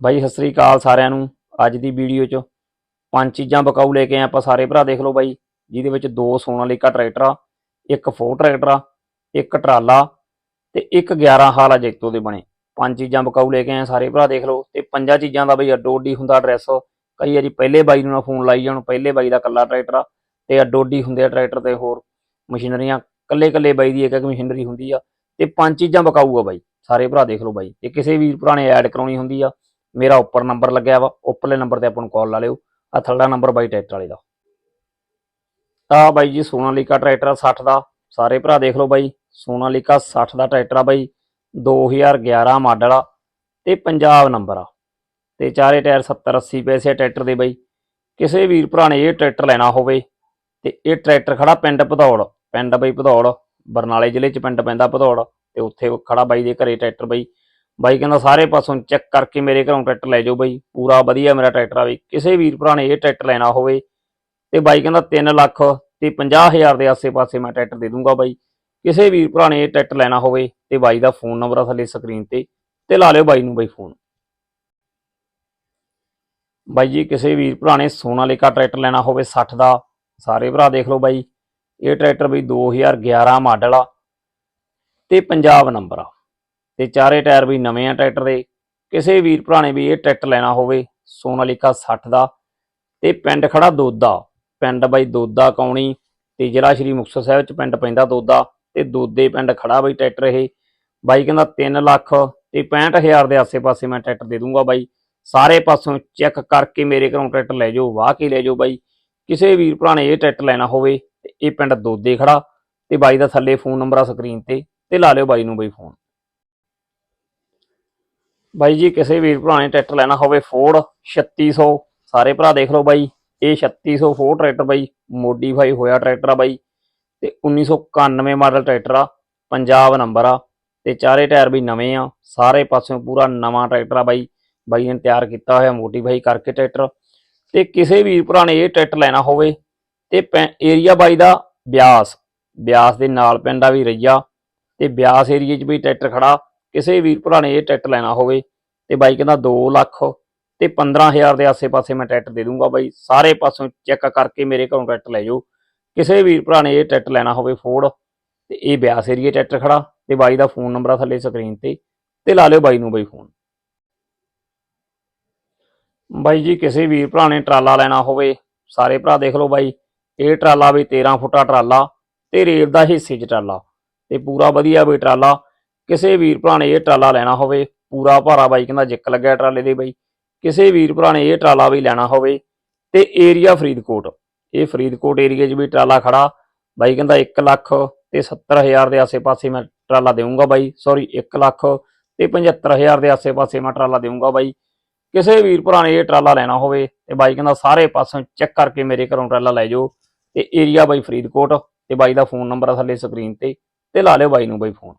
ਬਾਈ, ਸਤਿ ਸ੍ਰੀ ਅਕਾਲ ਸਾਰਿਆਂ ਨੂੰ, ਅੱਜ ਦੀ ਵੀਡੀਓ 'ਚ ਪੰਜ ਚੀਜ਼ਾਂ ਬਕਾਊ ਲੈ ਕੇ ਆਏ ਆਪਾਂ ਸਾਰੇ ਭਰਾ, ਦੇਖ ਲਓ ਬਾਈ, ਜਿਹਦੇ ਵਿੱਚ ਦੋ ਸੋਨਾਲੀਕਾ ਟਰੈਕਟਰ ਆ, ਇੱਕ ਫੋਰ ਟਰੈਕਟਰ ਆ, ਇੱਕ ਟਰਾਲਾ ਤੇ ਇੱਕ 11 ਹਾਲ ਆ ਜੈਕਟੋ ਦੇ ਬਣੇ। ਪੰਜ ਚੀਜ਼ਾਂ ਬਕਾਊ ਲੈ ਕੇ ਆਏ ਸਾਰੇ ਭਰਾ, ਦੇਖ ਲਓ ਤੇ ਪੰਜਾਂ ਚੀਜ਼ਾਂ ਦਾ ਬਾਈ ਅੱਡੋ ਅੱਡੀ ਹੁੰਦਾ ਐਡਰੈਸ ਕਈ ਵਾਰੀ ਪਹਿਲੇ ਬਾਈ ਨੂੰ ਨਾ ਫੋਨ ਲਾਈ ਜਾਣ, ਪਹਿਲੇ ਬਾਈ ਦਾ ਕੱਲਾ ਟਰੈਕਟਰ ਆ ਤੇ ਅੱਡੋ ਅੱਡੀ ਹੁੰਦੇ ਆ ਟਰੈਕਟਰ ਤੇ ਹੋਰ ਮਸ਼ੀਨਰੀਆਂ ਕੱਲੇ ਕੱਲੇ ਬਾਈ ਦੀ ਇੱਕ ਇੱਕ ਮਸ਼ੀਨਰੀ ਹੁੰਦੀ ਆ ਤੇ ਪੰਜ ਚੀਜ਼ਾਂ ਬਕਾਊ ਆ ਬਾਈ, ਸਾਰੇ ਭਰਾ, ਦੇਖ ਲਓ ਬਾਈ। ਤੇ ਕਿਸੇ ਵੀਰ ਭਰਾ ਨੇ ਐਡ ਕਰਾਉਣੀ ਹੁੰਦੀ ਆ ਮੇਰਾ ਉੱਪਰ ਨੰਬਰ ਲੱਗਿਆ ਵਾ, ਉੱਪਰਲੇ ਨੰਬਰ ਤੇ ਆਪਾਂ ਨੂੰ ਕਾਲ ਲਾ ਲਿਓ। ਆ ਥੱਲੜਾ ਨੰਬਰ ਬਾਈ ਟਰੈਕਟਰ ਵਾਲੇ ਦਾ। ਆ ਬਾਈ ਜੀ ਸੋਨਾਲੀਕਾ ਟਰੈਕਟਰ 60 ਦਾ। ਸਾਰੇ ਭਰਾ ਦੇਖ ਲਓ ਬਾਈ, ਸੋਨਾਲੀਕਾ 60 ਦਾ ਟਰੈਕਟਰ ਆ ਬਾਈ। 2011 ਮਾਡਲ ਆ ਤੇ ਪੰਜਾਬ ਨੰਬਰ ਆ। ਤੇ ਚਾਰੇ ਟਾਇਰ 70 80 ਪੈਸੇ ਆ ਟਰੈਕਟਰ ਦੇ ਬਾਈ। ਕਿਸੇ ਵੀਰ ਭਰਾ ਨੇ ਇਹ ਟਰੈਕਟਰ ਲੈਣਾ ਹੋਵੇ, ਤੇ ਇਹ ਟਰੈਕਟਰ ਖੜਾ ਪਿੰਡ ਭਦੌੜ, ਪਿੰਡ ਬਾਈ ਭਦੌੜ, ਬਰਨਾਲੇ ਜ਼ਿਲ੍ਹੇ ਚ ਪਿੰਡ ਪੈਂਦਾ ਭਦੌੜ, ਤੇ ਉੱਥੇ ਖੜਾ ਬਾਈ ਦੇ ਘਰੇ ਟਰੈਕਟਰ ਬਾਈ। ਬਾਈ ਕਹਿੰਦਾ ਸਾਰੇ ਪਾਸੋਂ ਚੈੱਕ ਕਰਕੇ ਮੇਰੇ ਘਰੋਂ ਟਰੈਕਟਰ ਲੈ ਜਾਓ ਬਾਈ। ਪੂਰਾ ਵਧੀਆ ਮੇਰਾ ਟਰੈਕਟਰ ਆ ਬਈ। ਕਿਸੇ ਵੀਰ ਭਰਾ ਨੇ ਇਹ ਟਰੈਕਟਰ ਲੈਣਾ ਹੋਵੇ ਤੇ ਬਾਈ ਕਹਿੰਦਾ 3 ਲੱਖ ਤੇ 50000 ਦੇ ਆਸੇ-ਪਾਸੇ ਮੈਂ ਟਰੈਕਟਰ ਦੇ ਦੂੰਗਾ ਬਾਈ। ਕਿਸੇ ਵੀਰ ਭਰਾ ਨੇ ਇਹ ਟਰੈਕਟਰ ਲੈਣਾ ਹੋਵੇ ਤੇ ਬਾਈ ਦਾ ਫੋਨ ਨੰਬਰ ਆ ਥੱਲੇ ਸਕਰੀਨ ਤੇ ਤੇ ਲਾ ਲਿਓ ਬਾਈ ਨੂੰ ਬਾਈ ਫੋਨ। ਬਾਈ ਜੀ, ਕਿਸੇ ਵੀਰ ਭਰਾ ਨੇ ਸੋਨਾਲੀਕਾ ਟਰੈਕਟਰ ਲੈਣਾ ਹੋਵੇ 60 ਦਾ, ਸਾਰੇ ਭਰਾ ਦੇਖ ਲਓ ਬਾਈ। ਇਹ ਟਰੈਕਟਰ ਬਈ 2011 ਮਾਡਲ ਆ ਤੇ ਪੰਜਾਬ ਨੰਬਰ ਆ। ਤੇ ਚਾਰੇ ਟਾਇਰ ਵੀ ਨਵੇਂ ਆ ਟਰੈਕਟਰ ਦੇ। ਕਿਸੇ ਵੀਰ ਭਰਾ ਨੇ ਵੀ ਇਹ ਟਰੈਕਟਰ ਲੈਣਾ ਹੋਵੇ, ਸੋਨਾਲੀਕਾ 60 ਦਾ ਤੇ ਪਿੰਡ ਖੜਾ ਦੋਦਾ, ਪਿੰਡ ਬਾਈ ਦੋਦਾ ਕੌਣੀ ਤੇ ਜ਼ਿਲ੍ਹਾ ਸ਼੍ਰੀ ਮੁਕਤਸਰ ਸਾਹਿਬ ਚ ਪਿੰਡ ਪੈਂਦਾ ਦੋਦਾ ਤੇ ਦੋਦੇ ਪਿੰਡ ਖੜਾ ਬਾਈ ਟਰੈਕਟਰ ਇਹ। ਬਾਈ ਕਹਿੰਦਾ 3 ਲੱਖ ਤੇ 65000 ਦੇ ਆਸੇ-ਪਾਸੇ ਮੈਂ ਟਰੈਕਟਰ ਦੇ ਦੂੰਗਾ ਬਾਈ। ਸਾਰੇ ਪਾਸੋਂ ਚੈੱਕ ਕਰਕੇ ਮੇਰੇ ਘਰੋਂ ਟਰੈਕਟਰ ਲੈ ਜਾਓ, ਵਾਹ ਕੇ ਲੈ ਜਾਓ ਬਾਈ। ਕਿਸੇ ਵੀਰ ਭਰਾ ਨੇ ਇਹ ਟਰੈਕਟਰ ਲੈਣਾ ਹੋਵੇ ਤੇ ਇਹ ਪਿੰਡ ਦੋਦੇ ਖੜਾ ਤੇ ਬਾਈ ਦਾ ਥੱਲੇ ਫੋਨ ਨੰਬਰ ਆ ਸਕਰੀਨ ਤੇ ਤੇ ਲਾ ਲਿਓ ਬਾਈ ਨੂੰ ਬਾਈ ਫੋਨ। ਬਾਈ ਜੀ, ਕਿਸੇ ਵੀਰ ਭਰਾ ਨੇ ਟਰੈਕਟਰ ਲੈਣਾ ਹੋਵੇ ਫੋਰਡ 3600 ਸਾਰੇ ਭਰਾ ਦੇਖ ਲਓ ਬਾਈ। ਇਹ 3600 ਫੋਰਡ ਟਰੈਕਟਰ ਬਾਈ ਮੋਡੀਫਾਈ ਹੋਇਆ ਟਰੈਕਟਰ ਆ ਬਾਈ। ਤੇ 1991 ਮਾਡਲ ਟਰੈਕਟਰ ਆ, ਪੰਜਾਬ ਨੰਬਰ ਆ। ਤੇ ਚਾਰੇ ਟਾਇਰ ਵੀ ਨਵੇਂ ਆ, ਸਾਰੇ ਪਾਸਿਓਂ ਪੂਰਾ ਨਵਾਂ ਟਰੈਕਟਰ ਆ ਬਾਈ। ਬਾਈ ਨੇ ਤਿਆਰ ਕੀਤਾ ਹੋਇਆ ਮੋਡੀਫਾਈ ਕਰਕੇ ਟਰੈਕਟਰ। ਤੇ ਕਿਸੇ ਵੀਰ ਭਰਾ ਨੇ ਇਹ ਟਰੈਕਟਰ ਲੈਣਾ ਹੋਵੇ, ਤੇ ਏਰੀਆ ਬਾਈ ਦਾ ਬਿਆਸ। ਬਿਆਸ ਦੇ ਨਾਲ ਪਿੰਡ ਆ ਵੀ ਰਈਆ। ਤੇ ਬਿਆਸ ਏਰੀਏ 'ਚ ਵੀ ਟਰੈਕਟਰ ਖੜਾ। ਕਿਸੇ ਵੀਰ ਭਰਾ ਨੇ ਇਹ ਟਰੈਕਟਰ ਲੈਣਾ ਹੋਵੇ ਤੇ ਬਾਈ ਕਹਿੰਦਾ 2 ਲੱਖ ਤੇ 15000 ਦੇ ਆਸੇ-ਪਾਸੇ ਮੈਂ ਟਰੈਕਟਰ ਦੇ ਦੂੰਗਾ ਬਾਈ। ਸਾਰੇ ਪਾਸੋਂ ਚੈੱਕ ਕਰਕੇ ਮੇਰੇ ਘਰੋਂ ਟਰੈਕਟਰ ਲੈ ਜਾਓ। ਕਿਸੇ ਵੀਰ ਭਰਾ ਨੇ ਇਹ ਟਰੈਕਟਰ ਲੈਣਾ ਹੋਵੇ ਫੋਰਡ ਤੇ ਇਹ ਬਿਆਸ ਏਰੀਏ ਟਰੈਕਟਰ ਖੜਾ ਤੇ ਬਾਈ ਦਾ ਫੋਨ ਨੰਬਰ ਆ ਥੱਲੇ ਸਕਰੀਨ ਤੇ ਤੇ ਲਾ ਲਿਓ ਬਾਈ ਨੂੰ ਬਾਈ ਫੋਨ। ਬਾਈ ਜੀ, ਕਿਸੇ ਵੀਰ ਭਰਾ ਨੇ ਟਰਾਲਾ ਲੈਣਾ ਹੋਵੇ, ਸਾਰੇ ਭਰਾ ਦੇਖ ਲਓ ਬਾਈ। ਇਹ ਟਰਾਲਾ ਵੀ 13 ਫੁੱਟਾ ਟਰਾਲਾ ਤੇ ਰੇਲ ਦਾ ਹਿੱਸੇ 'ਚ ਟਰਾਲਾ ਤੇ ਪੂਰਾ ਵਧੀਆ ਬਈ ਟਰਾਲਾ। ਕਿਸੇ ਵੀਰ ਭਰਾ ਨੇ ਇਹ ਟਰਾਲਾ ਲੈਣਾ ਹੋਵੇ, ਪੂਰਾ ਭਾਰਾ ਬਾਈ ਕਹਿੰਦਾ ਜਿੱਕ ਲੱਗਿਆ ਟਰਾਲੇ ਦੇ ਬਾਈ। ਕਿਸੇ ਵੀਰ ਭਰਾ ਨੇ ਇਹ ਟਰਾਲਾ ਵੀ ਲੈਣਾ ਹੋਵੇ ਤੇ ਏਰੀਆ ਫਰੀਦਕੋਟ। ਇਹ ਫਰੀਦਕੋਟ ਏਰੀਆ 'ਚ ਵੀ ਟਰਾਲਾ ਖੜਾ। ਬਾਈ ਕਹਿੰਦਾ 1 ਲੱਖ ਤੇ 70000 ਦੇ ਆਸੇ-ਪਾਸੇ ਮੈਂ ਟਰਾਲਾ ਦੇਵਾਂਗਾ ਬਾਈ। ਸੌਰੀ 1 ਲੱਖ ਤੇ 75000 ਦੇ ਆਸੇ-ਪਾਸੇ ਮੈਂ ਟਰਾਲਾ ਦੇਵਾਂਗਾ ਬਾਈ। ਕਿਸੇ ਵੀਰ ਭਰਾ ਨੇ ਇਹ ਟਰਾਲਾ ਲੈਣਾ ਹੋਵੇ ਤੇ ਬਾਈ ਕਹਿੰਦਾ ਸਾਰੇ ਪਾਸੋਂ ਚੈੱਕ ਕਰਕੇ ਮੇਰੇ ਘਰੋਂ ਟਰਾਲਾ ਲੈ ਜਾਓ। ਤੇ ਏਰੀਆ ਬਾਈ ਫਰੀਦਕੋਟ ਤੇ ਬਾਈ ਦਾ ਫੋਨ ਨੰਬਰ ਆ ਥੱਲੇ ਸਕਰੀਨ ਤੇ ਤੇ ਲਾ ਲਿਓ ਬਾਈ ਨੂੰ ਬਾਈ ਫੋਨ।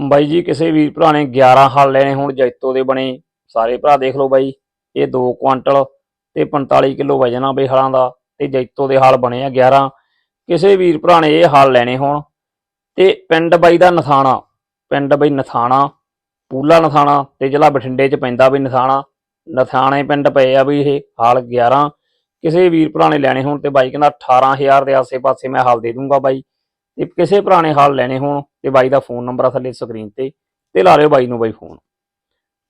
ਬਾਈ ਜੀ, ਕਿਸੇ ਵੀਰ ਭਰਾ ਨੇ 11 ਹਲ ਲੈਣੇ ਹੁਣ, ਜੈਤੋ ਦੇ ਬਣੇ, ਸਾਰੇ ਭਰਾ ਦੇਖ ਲਓ ਬਾਈ। ਇਹ 2 ਕੁਆਂਟਲ ਤੇ 45 ਕਿਲੋ ਵਜਨ ਆ ਬਈ ਹਲਾਂ ਦਾ ਤੇ ਜੈਤੋ ਦੇ ਹਲ ਬਣੇ ਆ 11 ਕਿਸੇ ਵੀਰ ਭਰਾ ਨੇ ਇਹ ਹਲ ਲੈਣੇ ਹੋਣ ਤੇ ਪਿੰਡ ਬਾਈ ਦਾ ਨਥਾਣਾ, ਪਿੰਡ ਬਾਈ ਨਥਾਣਾ, ਪੂਲਾ ਨਥਾਣਾ ਤੇ ਜ਼ਿਲ੍ਹਾ ਬਠਿੰਡੇ ਚ ਪੈਂਦਾ ਬਈ ਨਥਾਣਾ। ਨਥਾਣੇ ਪਿੰਡ ਪਏ ਆ ਬਈ ਇਹ ਹਾਲ 11 ਕਿਸੇ ਵੀਰ ਭਰਾ ਨੇ ਲੈਣੇ ਹੋਣ ਤੇ ਬਾਈ ਕਹਿੰਦਾ 18000 ਦੇ ਆਸੇ-ਪਾਸੇ ਮੈਂ ਹਾਲ ਦੇ ਦੂੰਗਾ ਬਾਈ। ਤੇ ਕਿਸੇ ਭਰਾ ਨੇ ਹਾਲ ਲੈਣੇ ਹੋਣ ਤੇ ਬਾਈ ਦਾ ਫੋਨ ਨੰਬਰ ਆ ਥੱਲੇ ਸਕਰੀਨ ਤੇ ਤੇ ਲਾ ਲਿਓ ਬਾਈ ਨੂੰ ਬਾਈ ਫੋਨ।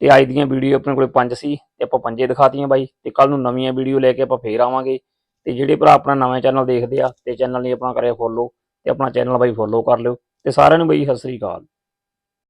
ਤੇ ਅੱਜ ਦੀਆਂ ਵੀਡੀਓ ਆਪਣੇ ਕੋਲੇ ਪੰਜ ਸੀ, ਤੇ ਆਪਾਂ ਪੰਜੇ ਦਿਖਾਤੀਆਂ ਬਾਈ, ਤੇ ਕੱਲ ਨੂੰ ਨਵੀਆਂ ਵੀਡੀਓ ਲੈ ਕੇ ਆਪਾਂ ਫੇਰ ਆਵਾਂਗੇ। ਤੇ ਜਿਹੜੇ ਭਰਾ ਆਪਣਾ ਨਵਾਂ ਚੈਨਲ ਦੇਖਦੇ ਆ, ਤੇ ਚੈਨਲ ਨਹੀਂ ਆਪਣਾ ਕਰਿਆ ਫੋਲੋ ਤੇ ਆਪਣਾ ਚੈਨਲ ਬਾਈ ਫੋਲੋ ਕਰ ਲਿਓ। ਤੇ ਸਾਰਿਆਂ ਨੂੰ ਬਾਈ ਸਤਿ ਸ੍ਰੀ ਅਕਾਲ।